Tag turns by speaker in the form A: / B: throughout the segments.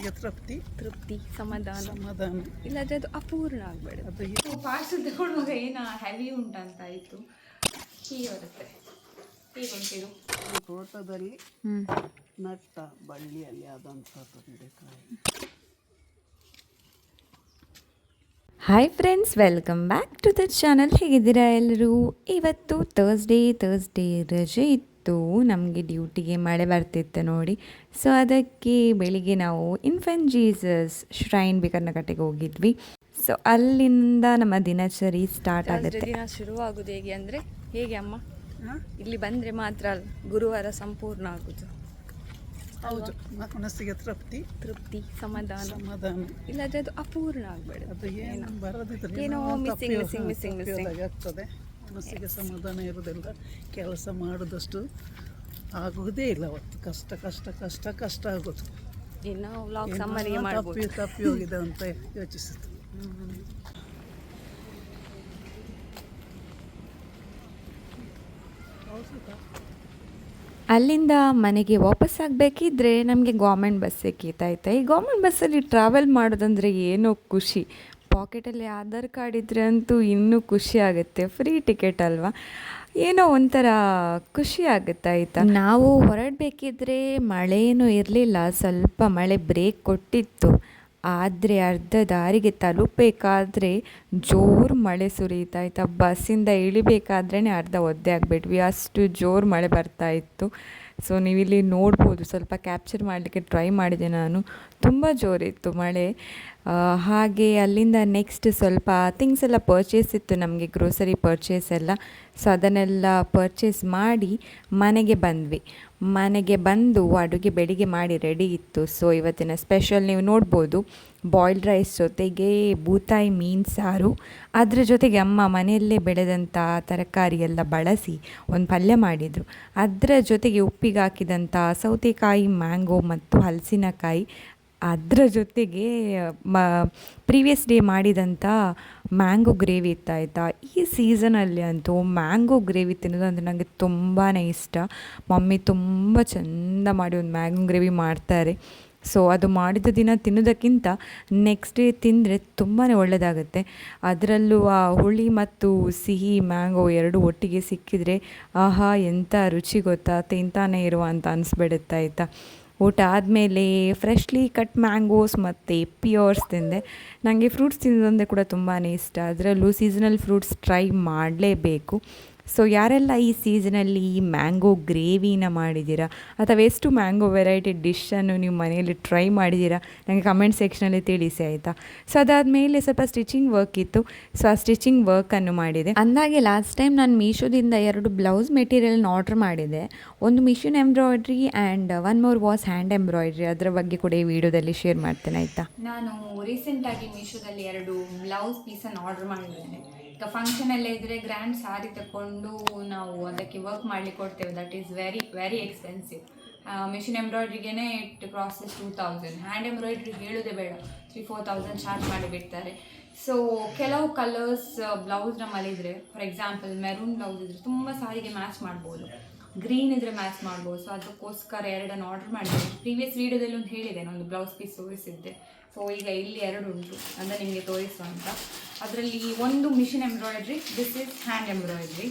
A: ಮನಸ್ಸಿಗೆ ತೃಪ್ತಿ?
B: ತೃಪ್ತಿ ಸಮಾಧಾನ.
A: ಸಮಾಧಾನ.
B: ಇಲ್ಲಾದ್ರೆ ಅದು ಅಪೂರ್ಣ ಆಗ್ಬೇಡ
A: ಅದು
B: ಪಾರ್ಸಲ್ ತಗೊಳ್ಳುವಾಗ ಏನು ಹೆವಿ ಉಂಟಂತ ಆಯಿತು ಹೀಗೆ ಬರುತ್ತೆ. ಹೀಗೆ
A: ತೋಟದಲ್ಲಿ
B: ಹ್ಞೂ
A: ನಟ್ಟ ಬಳ್ಳಿಯಲ್ಲಿ ಆದಂಥ ತೊಂಡೆಕಾಯಿ
C: hi friends welcome back to the channel ಹೇಗಿದ್ದೀರಾ ಎಲ್ಲರೂ? ಇವತ್ತು ತರ್ಸ್ಡೇ ತರ್ಸ್ಡೇ ರಜೆ ಇತ್ತು. ನಮಗೆ ಡ್ಯೂಟಿಗೆ ಮಳೆ ಬರ್ತಿತ್ತು ನೋಡಿ. ಸೊ ಅದಕ್ಕೆ ಬೆಳಿಗ್ಗೆ ನಾವು ಇನ್ಫೆಂಟ್ ಜೀಸಸ್ ಶ್ರೈನ್ ಬಿಕರ್ನಕಟ್ಟೆಗೆ ಹೋಗಿದ್ವಿ. ಸೊ ಅಲ್ಲಿಂದ ನಮ್ಮ ದಿನಚರಿ ಸ್ಟಾರ್ಟ್ ಆಗುತ್ತೆ.
B: ದಿನ ಶುರುವಾಗುದು ಹೇಗೆ ಅಂದರೆ ಹೇಗೆ ಅಮ್ಮ?
A: ಹಾ?
B: ಇಲ್ಲಿ ಬಂದರೆ ಮಾತ್ರ ಅಲ್ಲ ಗುರುವಾರ ಸಂಪೂರ್ಣ ಆಗುದು.
A: ಹೌದು ಮನಸ್ಸಿಗೆ ತೃಪ್ತಿ.
B: ತೃಪ್ತಿ ಸಮಾಧಾನ.
A: ಸಮಾಧಾನ.
B: ಇಲ್ಲಾದ್ರೆ ಅದು ಅಪೂರ್ಣ ಆಗ್ಬೇಡ
A: ಅದು ಏನು ಬರೋದಿದ್ರೆ
B: ಏನೋ ಮಿಸ್ಸಿಂಗ್
A: ಮಿಸ್ಸಿಂಗ್
B: ಮಿಸ್ಸಿಂಗ್
A: ಮಿಸ್ಸಿಂಗ್ ಆಗ್ತದೆ. ಮನಸ್ಸಿಗೆ ಸಮಾಧಾನ ಇರೋದಿಲ್ಲ ಕೆಲಸ ಮಾಡಿದಷ್ಟು ಆಗುವುದೇ ಇಲ್ಲ ಅವತ್ತು. ಕಷ್ಟ ಕಷ್ಟ ಕಷ್ಟ ಕಷ್ಟ ಆಗೋದು
B: ಇನ್ನು ವ್ಲಾಗ್ ಸಮ್ಮರಿಗೆ
A: ತಪ್ಪಿ ತಪ್ಪಿ ಹೋಗಿದೆ ಅಂತ ಯೋಚಿಸಿತು
C: ಅಲ್ಲಿಂದ ಮನೆಗೆ ವಾಪಸ್ ಆಗಬೇಕಿದ್ರೆ ನಮಗೆ ಗೌರ್ಮೆಂಟ್ ಬಸ್ ಕೀತಾಯ್ತಾ ಈ ಗೌರ್ಮೆಂಟ್ ಬಸ್ಸಲ್ಲಿ ಟ್ರಾವೆಲ್ ಮಾಡೋದಂದರೆ ಏನೋ ಖುಷಿ. ಪಾಕೆಟಲ್ಲಿ ಆಧಾರ್ ಕಾರ್ಡ್ ಇದ್ದರೆ ಅಂತೂ ಇನ್ನೂ ಖುಷಿ ಆಗುತ್ತೆ. ಫ್ರೀ ಟಿಕೆಟ್ ಅಲ್ವಾ? ಏನೋ ಒಂಥರ ಖುಷಿ ಆಗುತ್ತೆ ಆಯಿತಾ? ನಾವು ಹೊರಡಬೇಕಿದ್ರೆ ಮಳೆನೂ ಇರಲಿಲ್ಲ. ಸ್ವಲ್ಪ ಮಳೆ ಬ್ರೇಕ್ ಕೊಟ್ಟಿತ್ತು. ಆದರೆ ಅರ್ಧ ದಾರಿಗೆ ತಲುಪಬೇಕಾದ್ರೆ ಜೋರು ಮಳೆ ಸುರಿಯುತ್ತಾ ಇತ್ತು ಬಸ್ಸಿಂದ ಇಳಿಬೇಕಾದ್ರೇ ಅರ್ಧ ಒದ್ದೆ ಆಗಿಬಿಟ್ವಿ. ಅಷ್ಟು ಜೋರು ಮಳೆ ಬರ್ತಾ ಇತ್ತು. ಸೊ ನೀವಿಲ್ಲಿ ನೋಡ್ಬೋದು, ಸ್ವಲ್ಪ ಕ್ಯಾಪ್ಚರ್ ಮಾಡಲಿಕ್ಕೆ ಟ್ರೈ ಮಾಡಿದೆ ನಾನು. ತುಂಬ ಜೋರಿತ್ತು ಮಳೆ. ಹಾಗೆ ಅಲ್ಲಿಂದ ನೆಕ್ಸ್ಟ್ ಸ್ವಲ್ಪ ಥಿಂಗ್ಸ್ ಎಲ್ಲ ಪರ್ಚೇಸ್ ಇತ್ತು ನಮಗೆ ಗ್ರೋಸರಿ ಪರ್ಚೇಸ್ ಎಲ್ಲ. ಸೊ ಅದನ್ನೆಲ್ಲ ಪರ್ಚೇಸ್ ಮಾಡಿ ಮನೆಗೆ ಬಂದ್ವಿ. ಮನೆಗೆ ಬಂದು ಅಡುಗೆ, ಬೆಳಿಗ್ಗೆ ಮಾಡಿ ರೆಡಿ ಇತ್ತು. ಸೊ ಇವತ್ತಿನ ಸ್ಪೆಷಲ್ ನೀವು ನೋಡ್ಬೋದು. ಬಾಯ್ಲ್ಡ್ ರೈಸ್ ಜೊತೆಗೆ ಬೂತಾಯಿ ಮೀನು ಸಾರು. ಅದರ ಜೊತೆಗೆ ಅಮ್ಮ ಮನೆಯಲ್ಲೇ ಬೆಳೆದಂಥ ತರಕಾರಿ ಎಲ್ಲ ಬಳಸಿ ಒಂದು ಪಲ್ಯ ಮಾಡಿದರು. ಅದರ ಜೊತೆಗೆ ಉಪ್ಪಿಗೆ ಹಾಕಿದಂಥ ಸೌತೆಕಾಯಿ, ಮ್ಯಾಂಗೋ ಮತ್ತು ಹಲಸಿನಕಾಯಿ. ಅದರ ಜೊತೆಗೆ, ಮ ಪ್ರೀವಿಯಸ್ ಡೇ ಮಾಡಿದಂಥ ಮ್ಯಾಂಗೋ ಗ್ರೇವಿ ಇತ್ತಾಯ್ತಾ ಈ ಸೀಸನಲ್ಲಿ ಅಂತೂ ಮ್ಯಾಂಗೋ ಗ್ರೇವಿ ತಿನ್ನೋದು ಅಂದರೆ ನನಗೆ ತುಂಬಾ ಇಷ್ಟ. ಮಮ್ಮಿ ತುಂಬ ಚೆಂದ ಮಾಡಿ ಒಂದು ಮ್ಯಾಂಗೋ ಗ್ರೇವಿ ಮಾಡ್ತಾರೆ. ಸೊ ಅದು ಮಾಡಿದ ದಿನ ತಿನ್ನೋದಕ್ಕಿಂತ ನೆಕ್ಸ್ಟ್ ಡೇ ತಿಂದರೆ ತುಂಬಾ ಒಳ್ಳೆಯದಾಗುತ್ತೆ ಅದರಲ್ಲೂ ಆ ಹುಳಿ ಮತ್ತು ಸಿಹಿ, ಮ್ಯಾಂಗೋ ಎರಡು ಒಟ್ಟಿಗೆ ಸಿಕ್ಕಿದರೆ ಆಹಾ ಎಂಥ ರುಚಿ ಗೊತ್ತಾ? ತಿಂತಾನೆ ಇರುವ ಅಂತ ಅನಿಸ್ಬಿಡುತ್ತೆ ಆಯಿತಾ? ಊಟ ಆದಮೇಲೆ ಫ್ರೆಶ್ಲಿ ಕಟ್ ಮ್ಯಾಂಗೋಸ್ ಮತ್ತು ಪ್ಯೂರ್ಸ್ ತಿಂದೆ. ನನಗೆ ಫ್ರೂಟ್ಸ್ ತಿನ್ನೋದಂದರೆ ಕೂಡ ತುಂಬಾ ಇಷ್ಟ. ಅದರಲ್ಲೂ ಸೀಸನಲ್ ಫ್ರೂಟ್ಸ್ ಟ್ರೈ ಮಾಡಲೇಬೇಕು. ಸೊ ಯಾರೆಲ್ಲ ಈ ಸೀಸನಲ್ಲಿ ಈ ಮ್ಯಾಂಗೋ ಗ್ರೇವಿನ ಮಾಡಿದ್ದೀರಾ? ಅಥವಾ ಎಷ್ಟು ಮ್ಯಾಂಗೋ ವೆರೈಟಿ ಡಿಶನ್ನು ನೀವು ಮನೆಯಲ್ಲಿ ಟ್ರೈ ಮಾಡಿದ್ದೀರಾ? ನನಗೆ ಕಮೆಂಟ್ ಸೆಕ್ಷನಲ್ಲಿ ತಿಳಿಸಿ, ಆಯಿತಾ? ಸೊ ಅದಾದಮೇಲೆ ಸ್ವಲ್ಪ ಸ್ಟಿಚಿಂಗ್ ವರ್ಕ್ ಇತ್ತು. ಸೊ ಆ ಸ್ಟಿಚಿಂಗ್ ವರ್ಕನ್ನು ಮಾಡಿದೆ. ಅಂದಾಗೆ ಲಾಸ್ಟ್ ಟೈಮ್ ನಾನು ಮೀಶೋದಿಂದ ಎರಡು ಬ್ಲೌಸ್ ಮೆಟೀರಿಯಲ್ನ ಆರ್ಡ್ರ್ ಮಾಡಿದೆ. ಒಂದು machine embroidery and one more was hand embroidery. ಅದರ ಬಗ್ಗೆ ಕೂಡ ಈ ವಿಡಿಯೋದಲ್ಲಿ ಶೇರ್ ಮಾಡ್ತೇನೆ, ಆಯಿತಾ?
B: ನಾನು ರೀಸೆಂಟಾಗಿ ಮೀಶೋದಲ್ಲಿ ಎರಡು ಬ್ಲೌಸ್ ಪೀಸನ್ನು ಆರ್ಡರ್ ಮಾಡಿದ್ದೇನೆ. ಈಗ ಫಂಕ್ಷನ್ ಎಲ್ಲ ಇದ್ರೆ ಗ್ರ್ಯಾಂಡ್ ಸಾರಿ ತಕೊಂಡು ನಾವು ಅದಕ್ಕೆ ವರ್ಕ್ ಮಾಡಲಿ ಕೊಡ್ತೇವೆ. That is very very expensive machine ಎಂಬ್ರಾಯ್ಡ್ರಿಗೇ it process two thousand hand embroidery ಹೇಳೋದೇ ಬೇಡ. ತ್ರೀ ಫೋರ್ ತೌಸಂಡ್ ಚಾರ್ಜ್ ಮಾಡಿಬಿಡ್ತಾರೆ ಸೊ ಕೆಲವು ಕಲರ್ಸ್ ಬ್ಲೌಸ್ ನಮ್ಮಲ್ಲಿದ್ದರೆ ಫಾರ್ ಎಕ್ಸಾಂಪಲ್ ಮೆರೂನ್ ಬ್ಲೌಸ್ ಇದ್ದರೆ ತುಂಬ ಸಾರಿಗೆ ಮ್ಯಾಚ್ ಮಾಡ್ಬೋದು. ಗ್ರೀನ್ ಇದ್ರೆ ಮ್ಯಾಚ್ ಮಾಡ್ಬೋದು. ಸೊ ಅದಕ್ಕೋಸ್ಕರ ಎರಡನ್ನು ಆರ್ಡರ್ ಮಾಡಿದೆ ಪ್ರೀವಿಯಸ್ ವೀಡಿಯೋದಲ್ಲಿ ಒಂದು ಹೇಳಿದೆ ಒಂದು ಬ್ಲೌಸ್ ಪೀಸ್ ತೋರಿಸಿದ್ದೆ. ಸೊ ಈಗ ಇಲ್ಲಿ ಎರಡು ಉಂಟು. ಅಂದರೆ ನಿಮಗೆ ತೋರಿಸುವ ಅಂತ. ಅದರಲ್ಲಿ ಒಂದು machine embroidery this is hand embroidery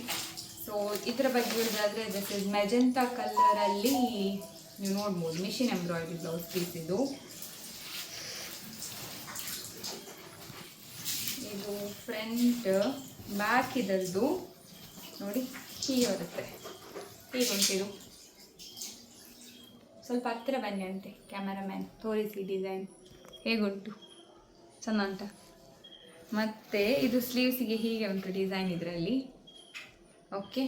B: so ಇದರ ಬಗ್ಗೆ ಹೇಳಿದ್ರೆ ದಿಸ್ ಇಸ್ ಮೆಜೆಂಟಾ ಕಲರಲ್ಲಿ ನೀವು ನೋಡ್ಬೋದು ಮಿಷಿನ್ ಎಂಬ್ರಾಯ್ಡ್ರಿ ಬ್ಲೌಸ್ ಪೀಸ್ ಇದು. ಇದು ಫ್ರಂಟ್ ಬ್ಯಾಕ್ ಇದರದ್ದು. ನೋಡಿ ಹೀಗೆ ಬರುತ್ತೆ ಹೀಗೆ ಉಂಟಿದು ಸ್ವಲ್ಪ ಹತ್ತಿರ ಬನ್ನಿ ಅಂತೆ ಕ್ಯಾಮರಾಮ್ಯಾನ್ ತೋರಿಸಿ ಡಿಸೈನ್ ಹೇಗುಂಟು? ಚೆನ್ನ ಉಂಟ ಮತ್ತು ಇದು ಸ್ಲೀವ್ಸಿಗೆ ಹೀಗೆ ಉಂಟು ಡಿಸೈನ್ ಇದರಲ್ಲಿ. ಓಕೆ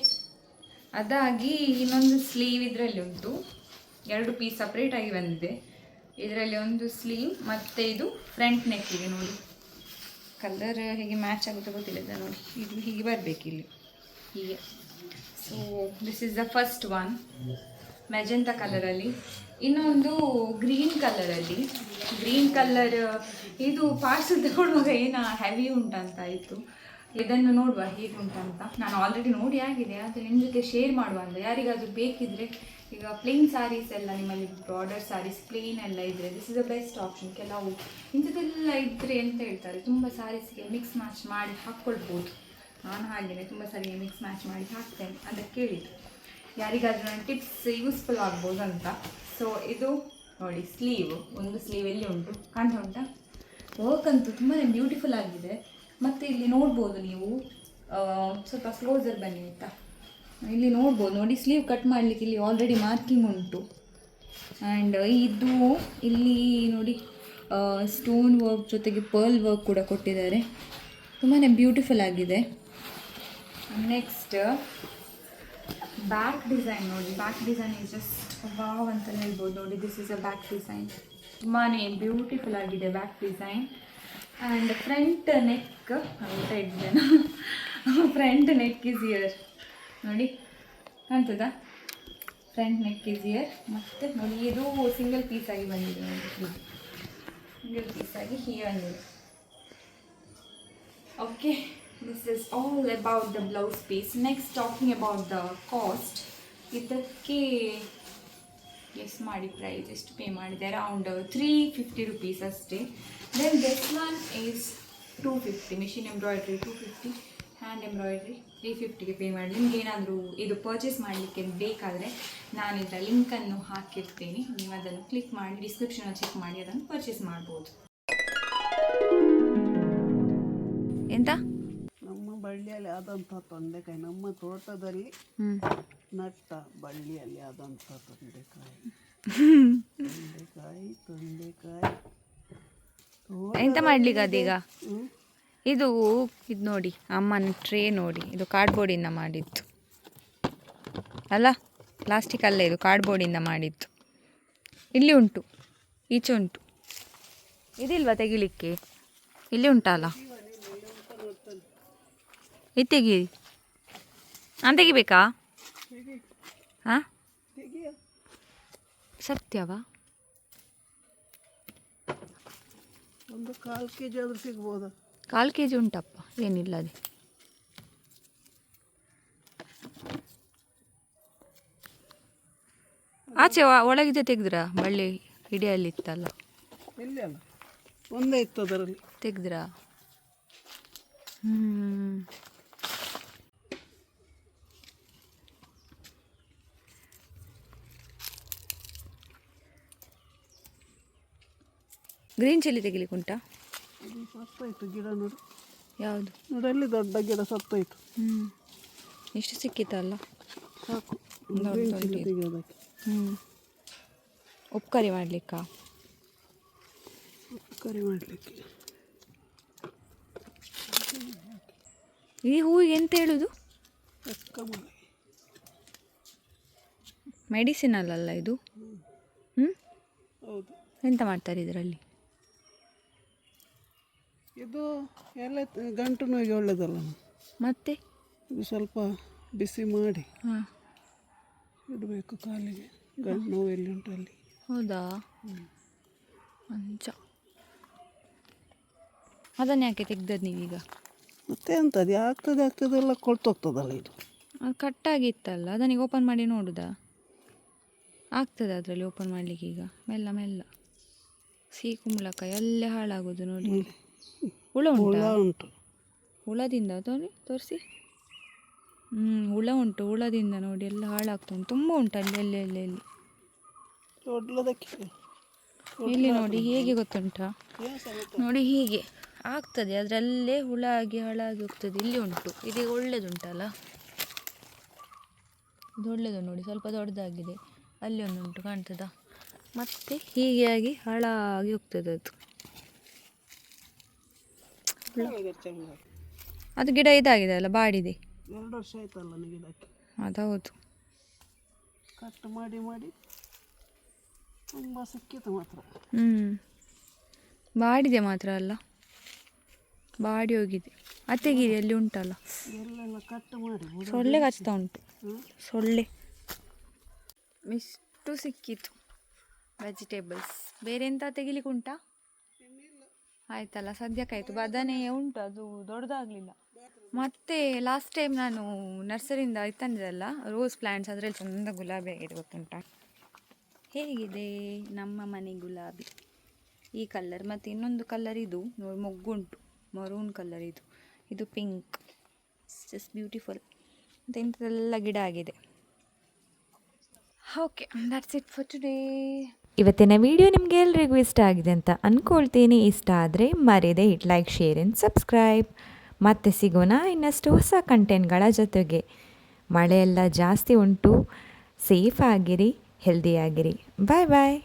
B: ಅದಾಗಿ ಇನ್ನೊಂದು ಸ್ಲೀವ್ ಇದರಲ್ಲಿ ಉಂಟು. ಎರಡು ಪೀಸ್ ಸಪ್ರೇಟಾಗಿ ಬಂದಿದೆ. ಇದರಲ್ಲಿ ಒಂದು ಸ್ಲೀವ್ ಮತ್ತು ಇದು ಫ್ರಂಟ್ ಇದೆ ನೋಡಿ. ಕಲರ್ ಹೇಗೆ ಮ್ಯಾಚ್ ಆಗುತ್ತೆ ಗೊತ್ತಿಲ್ಲ ನೋಡಿ. ಇದು ಹೀಗೆ ಬರಬೇಕಿಲ್ಲಿ. ಹೀಗೆ. So this is the first one magenta ಕಲರಲ್ಲಿ ಇನ್ನೊಂದು ಗ್ರೀನ್ ಕಲರಲ್ಲಿ ಗ್ರೀನ್ ಕಲರ್ ಇದು ಪಾರ್ಸಲ್ ತಗೊಳ್ಳುವಾಗ ಏನು ಹೆವಿ ಉಂಟಂತ ಇತ್ತು. ಇದನ್ನು ನೋಡುವ ಹೇಗೆ ಉಂಟಂತ ನಾನು ಆಲ್ರೆಡಿ ನೋಡಿ ಆಗಿದೆ ಅದು ನಿಮ್ಮ ಜೊತೆ ಶೇರ್ ಮಾಡುವ ಅಂತ. ಯಾರಿಗಾದರೂ ಬೇಕಿದ್ರೆ, ಈಗ ಪ್ಲೇನ್ ಸ್ಯಾರೀಸ್ ಎಲ್ಲ ನಿಮ್ಮಲ್ಲಿ ಬ್ರಾಡರ್ ಸ್ಯಾರೀಸ್ ಪ್ಲೇನ್ ಎಲ್ಲ ಇದ್ದರೆ this is the best option ಕೆಲವು ಇಂಥದ್ದೆಲ್ಲ ಇದ್ದರೆ ಎಂತ ಹೇಳ್ತಾರೆ, ತುಂಬ ಸ್ಯಾರೀಸ್ಗೆ ಮಿಕ್ಸ್ ಮ್ಯಾಚ್ ಮಾಡಿ ಹಾಕ್ಕೊಳ್ಬೋದು ನಾನು ಹಾಗೆಯೇ ತುಂಬ ಸರಿಯಾಗಿ ಮಿಕ್ಸ್ ಮ್ಯಾಚ್ ಮಾಡಿ ಹಾಕ್ತೇನೆ. ಅದಕ್ಕೆ ಕೇಳಿದ್ದು ಯಾರಿಗಾದ್ರೂ ನನ್ನ ಟಿಪ್ಸ್ ಯೂಸ್ಫುಲ್ ಆಗ್ಬೋದು ಅಂತ ಸೊ ಇದು ನೋಡಿ ಸ್ಲೀವ್ ಒಂದು ಸ್ಲೀವ್ ಎಲ್ಲಿ ಉಂಟು? ಕಾಣ್ತಾ ಉಂಟಾ? ವರ್ಕ್ ಅಂತೂ ತುಂಬಾ ಬ್ಯೂಟಿಫುಲ್ ಆಗಿದೆ. ಮತ್ತು ಇಲ್ಲಿ ನೋಡ್ಬೋದು ನೀವು ಸ್ವಲ್ಪ ಕ್ಲೋಸರ್ ಬನ್ನಿ ಆಯಿತಾ? ಇಲ್ಲಿ ನೋಡ್ಬೋದು. ನೋಡಿ ಸ್ಲೀವ್ ಕಟ್ ಮಾಡಲಿಕ್ಕೆ ಇಲ್ಲಿ ಆಲ್ರೆಡಿ ಮಾರ್ಕಿಂಗ್ ಉಂಟು. ಆ್ಯಂಡ್ ಇದು ಇಲ್ಲಿ ನೋಡಿ ಸ್ಟೋನ್ ವರ್ಕ್ ಜೊತೆಗೆ ಪರ್ಲ್ ವರ್ಕ್ ಕೂಡ ಕೊಟ್ಟಿದ್ದಾರೆ. ತುಂಬಾ ಬ್ಯೂಟಿಫುಲ್ ಆಗಿದೆ. ನೆಕ್ಸ್ಟ್ ಬ್ಯಾಕ್ ಡಿಸೈನ್ ನೋಡಿ. Back design is just wow ಅಂತ ಹೇಳ್ಬೋದು. ನೋಡಿ this is a back design ತುಂಬಾ ಬ್ಯೂಟಿಫುಲ್ ಆಗಿದೆ back design and front neck ಅಂತ ಇದ್ದೇನೆ ಫ್ರಂಟ್ ನೆಕ್ ಈಸ್ ಇಯರ್ ನೋಡಿ, ಕಾಣ್ತದಾ? ಫ್ರಂಟ್ ನೆಕ್ ಈಸ್ ಇಯರ್ ಮತ್ತು ನೋಡಿ, ಇದು ಸಿಂಗಲ್ ಪೀಸ್ ಆಗಿ ಬಂದಿದೆ ನೋಡಿ. ಸಿಂಗಲ್ ಪೀಸ್ ಆಗಿ ಹೀಗೆ ಬಂದಿದೆ. Okay. This is all about the blouse piece. Next, talking about the cost. ಇದಕ್ಕೆ ಎಸ್ ಮಾಡಿ ಪ್ರೈಸ್ ಎಷ್ಟು ಪೇ ಮಾಡಿದೆ? ಅರೌಂಡ್ ತ್ರೀ ಫಿಫ್ಟಿ ರುಪೀಸ್ ಅಷ್ಟೇ. Then this one is two fifty machine embroidery two fifty hand embroidery three ಫಿಫ್ಟಿಗೆ pay ಮಾಡಿ. ನಿಮ್ಗೆ ಏನಾದರೂ ಇದು ಪರ್ಚೇಸ್ ಮಾಡಲಿಕ್ಕೆ ಬೇಕಾದರೆ ನಾನು ಇದರ ಲಿಂಕನ್ನು ಹಾಕಿರ್ತೀನಿ. ನೀವು ಅದನ್ನು ಕ್ಲಿಕ್ ಮಾಡಿ ಡಿಸ್ಕ್ರಿಪ್ಷನ್ ಚೆಕ್ ಮಾಡಿ, ಅದನ್ನು ಪರ್ಚೇಸ್ ಮಾಡ್ಬೋದು.
C: ಎಂತ?
A: ಆದಂಥ ತೊಂಡೆಕಾಯಿ ನಮ್ಮ ತೋಟದಲ್ಲಿ ನಟ್ಟ ಬಳ್ಳಿಯಲ್ಲಿ ಆದಂಥ ತೊಂಡೆಕಾಯಿ. ತೊಂಡೆಕಾಯಿ ತೊಂಡೆಕಾಯಿ.
C: ಎಂತ ಮಾಡ್ಲಿಕ್ಕೆ ಅದೀಗ. ಇದು ಇದು ನೋಡಿ ಅಮ್ಮನ ಟ್ರೇ ನೋಡಿ ಇದು ಕಾರ್ಡ್ಬೋರ್ಡಿಂದ ಮಾಡಿದ್ದು. ಅಲ್ಲ ಪ್ಲಾಸ್ಟಿಕ್ ಅಲ್ಲ ಇದು ಕಾರ್ಡ್ಬೋರ್ಡಿಂದ ಮಾಡಿದ್ದು. ಇಲ್ಲಿ ಉಂಟು ಈಚೆ ಉಂಟು. ಇದಿಲ್ವಾ ತೆಗಿಲಿಕ್ಕೆ? ಇಲ್ಲಿ ಉಂಟಲ್ಲ? ಇದು ತೆಗಿ ನಾನು ತೆಗಿಬೇಕಾ? ಹಾಂ? ಸತ್ಯವಾ?
A: ಒಂದು ಕಾಲು ಕೆ ಜಿ ಆದರೂ ಸಿಗ್ಬೋದಾ?
C: ಕಾಲು ಕೆ ಜಿ ಉಂಟಪ್ಪ ಏನಿಲ್ಲ ಅದೇ. ಆಚೆ ಒಳಗಿದೆ ತೆಗ್ದ್ರಾ? ಬಳ್ಳಿ ಹಿಡಿಯಲ್ಲಿ ಇತ್ತಲ್ಲ.
A: ಅಲ್ಲ ಒಂದೇ ಇತ್ತು ಅದರಲ್ಲಿ.
C: ತೆಗ್ದ್ರಾ? ಹ್ಞೂ ಗ್ರೀನ್ ಚಿಲ್ಲಿ ತೆಗಿಲಿಕ್ಕೆ ಉಂಟಾ
A: ಸತ್ತೋಯ್ತು ಗಿಡ ನೋಡು.
C: ಯಾವುದು?
A: ನೋಡಿ ಅಲ್ಲಿ ದೊಡ್ಡ ಗಿಡ ಸತ್ತೋಯ್ತು
C: ಹ್ಞೂ ಎಷ್ಟು ಸಿಕ್ಕಿತ್ತಲ್ಲ
A: ಸಾಕು. Green chilli. ತೆಗಿಯೋದಕ್ಕೆ.
C: ಹ್ಞೂ ಉಪ್ಕರಿ ಮಾಡಲಿಕ್ಕಾ?
A: ಉಪ್ಕರಿ ಮಾಡಲಿಕ್ಕೆ.
C: ಈ ಹೂವಿಗೆ ಎಂತ ಹೇಳುದು?
A: ಮೆಡಿಸಿನಲ್ಲ ಮಳೆ
C: ಮೆಡಿಸಿನಲ್ ಅಲ್ಲ ಇದು? ಹ್ಞೂ
A: ಹೌದು.
C: ಎಂತ ಮಾಡ್ತಾರೆ ಇದರಲ್ಲಿ?
A: ಇದು ಎಲ್ಲ ಗಂಟು ನೋವಿಗೆ ಒಳ್ಳೇದಲ್ಲ.
C: ಮತ್ತೆ?
A: ಇದು ಸ್ವಲ್ಪ ಬಿಸಿ ಮಾಡಿ
C: ಹಾಂ.
A: ಇಡಬೇಕು ಕಾಲಿಗೆ. ಗಂಟು ನೋವು ಎಲ್ಲಿ ಉಂಟು ಅಲ್ಲಿ.
C: ಹೌದಾ? ಮಂಚ ಅದನ್ನು ಯಾಕೆ ತೆಗ್ದದ್ದು ನೀವೀಗ
A: ಮತ್ತೆ ಎಂತದ್ದು ಆಗ್ತದೆ ಆಗ್ತದೆ ಎಲ್ಲ ಕೊಳ್ತೋಗ್ತದಲ್ಲ ಇದು.
C: ಅದು ಕಟ್ಟಾಗಿತ್ತಲ್ಲ ಅದನಿಗೆ ಓಪನ್ ಮಾಡಿ ನೋಡುದಾ? ಆಗ್ತದೆ ಅದರಲ್ಲಿ ಓಪನ್ ಮಾಡಲಿಕ್ಕೆ ಈಗ. ಮೆಲ್ಲ ಮೆಲ್ಲ. ಸಿಹಿ ಕುಂಬಳಕಾಯಿ ಅಲ್ಲೇ ಹಾಳಾಗೋದು ನೋಡಿ. ಹುಳ
A: ಹುಳ
C: ಉಂಟಾ.
A: ಉಂಟು
C: ಹುಳದಿಂದ ತೋರಿ ತೋರಿಸಿ. ಹ್ಞೂ ಹುಳ ಉಂಟು. ಹುಳದಿಂದ ನೋಡಿ ಎಲ್ಲ ಹಾಳಾಗ್ತಾ ಉಂಟು. ತುಂಬ ಉಂಟು ಅಲ್ಲಿ ಅಲ್ಲಿ ಅಲ್ಲಿ ಅಲ್ಲಿ ಇಲ್ಲಿ ನೋಡಿ ಹೇಗೆ ಗೊತ್ತುಂಟಾ? ನೋಡಿ ಹೀಗೆ ಆಗ್ತದೆ. ಅದರಲ್ಲೇ ಹುಳ ಆಗಿ ಹಾಳಾಗಿ ಹೋಗ್ತದೆ. ಇಲ್ಲಿ ಉಂಟು. ಇದೀಗ ಒಳ್ಳೇದುಂಟಲ್ಲ? ಇದು ಒಳ್ಳೇದು ನೋಡಿ. ಸ್ವಲ್ಪ ದೊಡ್ಡದಾಗಿದೆ. ಅಲ್ಲಿ ಒಂದು ಉಂಟು ಕಾಣ್ತದ? ಮತ್ತೆ ಹೀಗೆ ಆಗಿ ಹಾಳಾಗಿ ಹೋಗ್ತದೆ ಅದು. ಅದು ಗಿಡ ಇದಾಗಿದೆ ಅಲ್ಲ ಬಾಡಿದೆ.
A: ಎರಡು ವರ್ಷ ಆಯ್ತಲ್ಲ ಇದಕ್ಕೆ
C: ಅದೌದು
A: ಕಟ್ ಮಾಡಿ ಮಾಡಿ ತುಂಬ ಸಿಕ್ಕಿತು ಮಾತ್ರ.
C: ಹ್ಞೂ ಬಾಡಿದೆ ಮಾತ್ರ ಅಲ್ಲ. ಬಾಡಿ ಹೋಗಿದೆ. ಅತ್ತೆಗಿರಿ ಅಲ್ಲಿ ಉಂಟಲ್ಲ?
A: ಎಲ್ಲೆಲ್ಲ ಕಟ್ ಮಾಡಿ
C: ಸೊಳ್ಳೆ ಕಚ್ತಾ ಉಂಟು? ಸೊಳ್ಳೆ. ಇಷ್ಟು ಸಿಕ್ಕಿತು. ವೆಜಿಟೇಬಲ್ಸ್ ಬೇರೆ ಎಂತ ತೆಗಿಲಿಕ್ಕೆ ಉಂಟಾ? ಆಯ್ತಲ್ಲ ಸದ್ಯಕ್ಕಾಯಿತು ಬದನೆ ಉಂಟು, ಅದು ದೊಡ್ಡದಾಗಲಿಲ್ಲ.
B: ಮತ್ತೆ ಲಾಸ್ಟ್ ಟೈಮ್ ನಾನು ನರ್ಸರಿಯಿಂದ ತಂದಿದ್ದಲ್ಲ ರೋಸ್ ಪ್ಲ್ಯಾಂಟ್ಸ್ ಅದರಲ್ಲಿ ಚಂದ ಗುಲಾಬಿ ಆಗಿದೆ ಗೊತ್ತುಂಟ? ಹೇಗಿದೆ ನಮ್ಮ ಮನೆ ಗುಲಾಬಿ? ಈ ಕಲರ್ ಮತ್ತು ಇನ್ನೊಂದು ಕಲರ್ ಇದು ಮೊಗ್ಗುಂಟು ಮರೂನ್ ಕಲರ್ ಇದು. ಇದು ಪಿಂಕ್ ಜಸ್ಟ್ ಬ್ಯೂಟಿಫುಲ್ ಮತ್ತು ಇಂಥದ್ದೆಲ್ಲ ಗಿಡ ಆಗಿದೆ. Okay that's it for today
C: ಇವತ್ತಿನ ವಿಡಿಯೋ ನಿಮಗೆ ಎಲ್ರಿಗೂ ಇಷ್ಟ ಆಗಿದೆ ಅಂತ ಅಂದ್ಕೊಳ್ತೀನಿ ಇಷ್ಟ ಆದರೆ ಮರೆಯದೆ hit like, share and subscribe. ಮತ್ತೆ ಸಿಗೋಣ ಇನ್ನಷ್ಟು ಹೊಸ ಕಂಟೆಂಟ್ಗಳ ಜೊತೆಗೆ. ಮಳೆಯೆಲ್ಲ ಜಾಸ್ತಿ ಉಂಟು. ಸೇಫ್ ಆಗಿರಿ ಹೆಲ್ದಿಯಾಗಿರಿ ಬಾಯ್ ಬಾಯ್.